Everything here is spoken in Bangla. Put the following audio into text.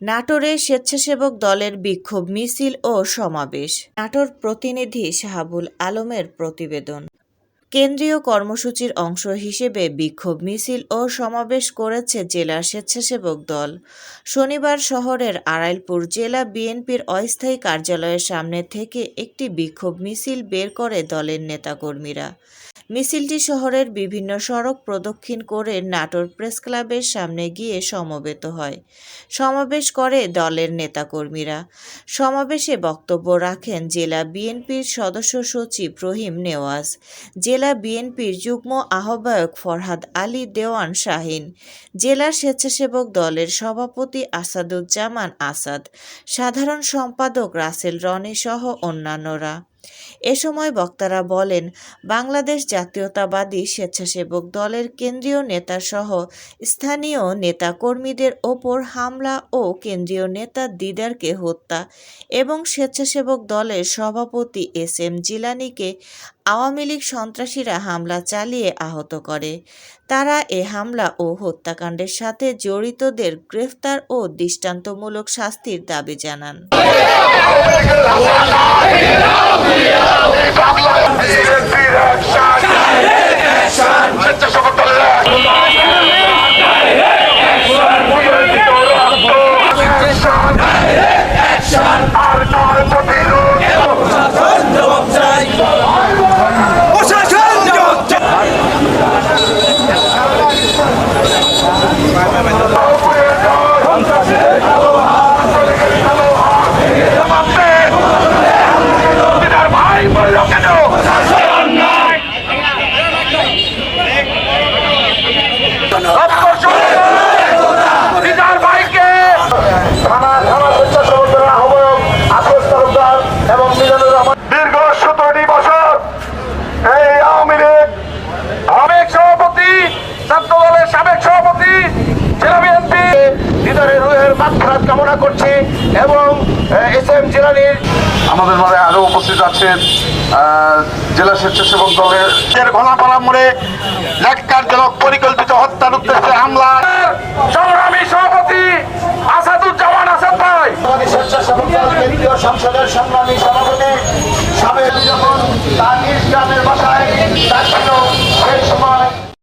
নাটোরে স্বেচ্ছাসেবক দলের বিক্ষোভ মিছিল ও সমাবেশ। নাটোর প্রতিনিধি শাহাবুল আলমের প্রতিবেদন। কেন্দ্রীয় কর্মসূচির অংশ হিসেবে বিক্ষোভ মিছিল ও সমাবেশ করেছে জেলার স্বেচ্ছাসেবক দল। শনিবার শহরের আড়াইলপুর জেলা বিএনপির অস্থায়ী কার্যালয়ের সামনে থেকে একটি বিক্ষোভ মিছিল বের করে দলের নেতাকর্মীরা। মিছিলটি শহরের বিভিন্ন সড়ক প্রদক্ষিণ করে নাটোর প্রেস ক্লাবের সামনে গিয়ে সমবেত হয়। সমাবেশ করে দলের নেতাকর্মীরা। সমাবেশে বক্তব্য রাখেন জেলা বিএনপির সদস্য সচিব রহিম নেওয়াজ। জেলা বিএনপির যুগ্ম আহ্বায়ক ফরহাদ আলী দেওয়ান শাহিন জেলার স্বেচ্ছাসেবক দলের সভাপতি আসাদুজ্জামান আসাদ, সাধারণ সম্পাদক রাসেল রনি সহ অন্যান্যরা। এ সময় বক্তারা বলেন, বাংলাদেশ জাতীয়তাবাদী স্বেচ্ছাসেবক দলের কেন্দ্রীয় নেতাসহ স্থানীয় নেতাকর্মীদের ওপর হামলা ও কেন্দ্রীয় নেতা দিদারকে হত্যা এবং স্বেচ্ছাসেবক দলের সভাপতি এস এম জিলানিকে আওয়ামী লীগ সন্ত্রাসীরা হামলা চালিয়ে আহত করে। তারা এ হামলা ও হত্যাকাণ্ডের সাথে জড়িতদের গ্রেফতার ও দৃষ্টান্তমূলক শাস্তির দাবি জানান। দীর্ঘ সতেরোটি বছর এই আওয়ামী লীগ সাবেক সভাপতি ছাত্র সাবেক সভাপতি জেলা বিএনপি। রুহের মাত্রাত কামনা করছি এবং এস এম জেলানির আমাদের মাঝে আরও উপস্থিত আছেন জেলা স্বেচ্ছাসেবক দলের ঘনাপাড়া মোড়ে ন্যাক্কারজনক পরিকল্পিত হত্যার উদ্দেশ্যে হামলা। সংগ্রামী সভাপতি আসাদুজ্জামান আসাদ ভাই। স্বেচ্ছাসেবক দল কেন্দ্রীয় সংসদের সংগ্রামী সভাপতি সাবেক যখন তার নিজ গ্রামের বাসায়